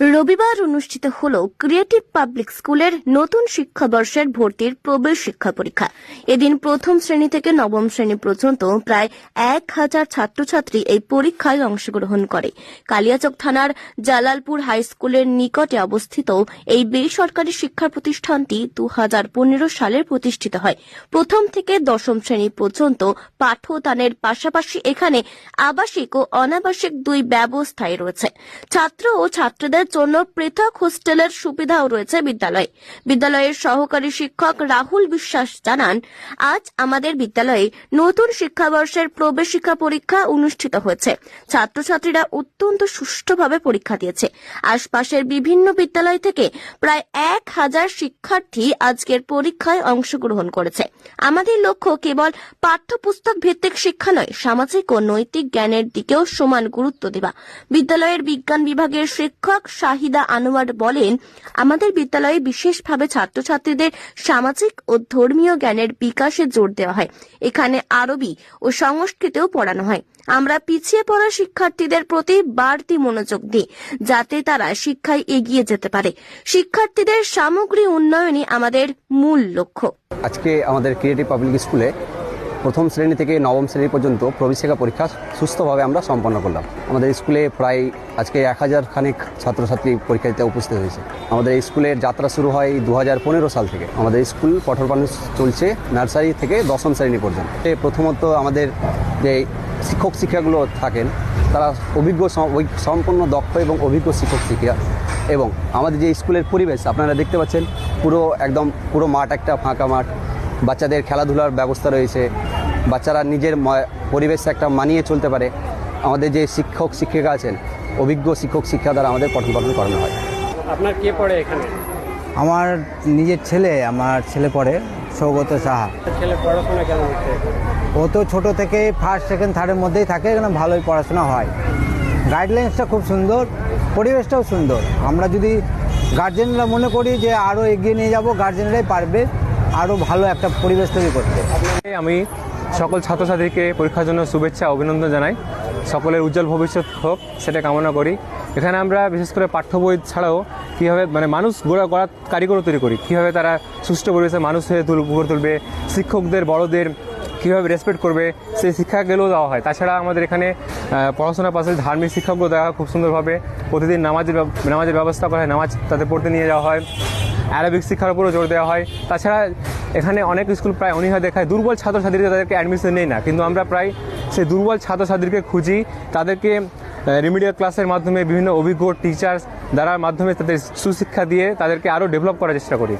রবিবার অনুষ্ঠিত হল ক্রিয়েটিভ পাবলিক স্কুলের নতুন শিক্ষাবর্ষের ভর্তির প্রবেশ শিক্ষা পরীক্ষা। এদিন প্রথম শ্রেণি থেকে নবম শ্রেণি পর্যন্ত প্রায় এক হাজার ছাত্রছাত্রী এই পরীক্ষায় অংশগ্রহণ করে। কালিয়াচক থানার জালালপুর হাই স্কুলের নিকটে অবস্থিত এই বেসরকারি শিক্ষা প্রতিষ্ঠানটি দু হাজার পনেরো সালে প্রতিষ্ঠিত হয়। প্রথম থেকে দশম শ্রেণি পর্যন্ত পাঠদানের পাশাপাশি এখানে আবাসিক ও অনাবাসিক দুই ব্যবস্থায় রয়েছে। ছাত্র ও ছাত্রীদের জন্য পৃথক হোস্টেলের সুবিধাও রয়েছে বিদ্যালয়ে। বিদ্যালয়ের সহকারী শিক্ষক রাহুল বিশ্বাস জানান, আজ আমাদের বিদ্যালয়ে নতুন শিক্ষাবর্ষের প্রবেশিকা পরীক্ষা অনুষ্ঠিত হয়েছে। ছাত্রছাত্রীরা অত্যন্ত সুষ্ঠুভাবে পরীক্ষা দিয়েছে। আশপাশের বিভিন্ন বিদ্যালয় থেকে প্রায় এক হাজার শিক্ষার্থী আজকের পরীক্ষায় অংশগ্রহণ করেছে। আমাদের লক্ষ্য কেবল পাঠ্যপুস্তক ভিত্তিক শিক্ষা নয়, সামাজিক ও নৈতিক জ্ঞানের দিকেও সমান গুরুত্ব দেওয়া। বিদ্যালয়ের বিজ্ঞান বিভাগের শিক্ষক শাহিদা আনোয়ার বলেন, আমাদের বিদ্যালয়ে বিশেষভাবে ছাত্রছাত্রীদের সামাজিক ও ধর্মীয় জ্ঞানের বিকাশে জোর দেওয়া হয়। এখানে আরবি ও সংস্কৃতেও পড়ানো হয়। আমরা পিছিয়ে পড়া শিক্ষার্থীদের প্রতি বাড়তি মনোযোগ দিই, যাতে তারা শিক্ষায় এগিয়ে যেতে পারে। শিক্ষার্থীদের সামগ্রী উন্নয়নই আমাদের মূল লক্ষ্য। আজকে আমাদের ক্রিয়েটিভ পাবলিক স্কুলে প্রথম শ্রেণি থেকে নবম শ্রেণি পর্যন্ত প্রবেশিকা পরীক্ষা সুস্থভাবে আমরা সম্পন্ন করলাম। আমাদের স্কুলে প্রায় আজকে এক হাজার খানেক ছাত্রছাত্রী পরীক্ষা দিতে উপস্থিত হয়েছে। আমাদের স্কুলের যাত্রা শুরু হয় দু হাজার পনেরো সাল থেকে। আমাদের স্কুল কঠোর চলছে নার্সারি থেকে দশম শ্রেণি পর্যন্ত। প্রথমত আমাদের যে শিক্ষক শিক্ষাগুলো থাকেন, তারা অভিজ্ঞ সম্পূর্ণ দক্ষ এবং অভিজ্ঞ শিক্ষক শিক্ষিকা এবং আমাদের যে স্কুলের পরিবেশ, আপনারা দেখতে পাচ্ছেন পুরো একদম পুরো মাঠ একটা ফাঁকা মাঠ। বাচ্চাদের খেলাধুলার ব্যবস্থা রয়েছে। বাচ্চারা নিজের পরিবেশ একটা মানিয়ে চলতে পারে। আমাদের যে শিক্ষক শিক্ষিকা আছেন অভিজ্ঞ শিক্ষক শিক্ষা দ্বারা আমাদের পঠন পাঠন করানো হয়। আপনার কে পড়ে এখানে? আমার নিজের ছেলে আমার ছেলে পড়ে সৌগত সাহা। ছেলে পড়াশোনা কেমন হচ্ছে? ও তো ছোটো থেকে ফার্স্ট সেকেন্ড থার্ডের মধ্যেই থাকে এখানে ভালোই পড়াশোনা হয়। গাইডলাইন্সটা খুব সুন্দর পরিবেশটাও সুন্দর। আমরা যদি গার্জেনরা মনে করি যে আরও এগিয়ে নিয়ে যাব গার্জেনরাই পারবে। আরও ভালো একটা পরিবেশ তৈরি করতে। আমি সকল ছাত্রছাত্রীকে পরীক্ষার জন্য শুভেচ্ছা, অভিনন্দন জানাই। সকলের উজ্জ্বল ভবিষ্যৎ হোক, সেটা কামনা করি। এখানে আমরা বিশেষ করে পাঠ্য বই ছাড়াও কীভাবে মানে মানুষ গোড়া, গড়া কারিগর তৈরি করি। কীভাবে তারা সুষ্ঠু পরিবেশে মানুষ হয়ে তুল, গড়ে তুলবে, শিক্ষকদের, বড়দের কীভাবে রেসপেক্ট করবে, সেই শিক্ষাগুলোও দেওয়া হয়। তাছাড়া আমাদের এখানে পড়াশোনার পাশে ধার্মিক শিক্ষকগুলো দেওয়া হয় খুব সুন্দরভাবে। প্রতিদিন নামাজের নামাজের ব্যবস্থা করা হয়, নামাজ তাদের পড়তে নিয়ে যাওয়া হয়। অ্যারাবিক শিক্ষার উপরও জোর দেওয়া হয়। তাছাড়া এখানে অনেক স্কুল প্রায় অনীহা দেখায়। দুর্বল ছাত্রছাত্রীদের তাদেরকে অ্যাডমিশন নেই না। কিন্তু আমরা প্রায় সেই দুর্বল ছাত্রছাত্রীকে খুঁজি। তাদেরকে রিমিডিয়াল ক্লাসের মাধ্যমে বিভিন্ন অভিজ্ঞ টিচার্স দ্বারার মাধ্যমে তাদের সুশিক্ষা দিয়ে তাদেরকে আরও ডেভেলপ করার চেষ্টা করি।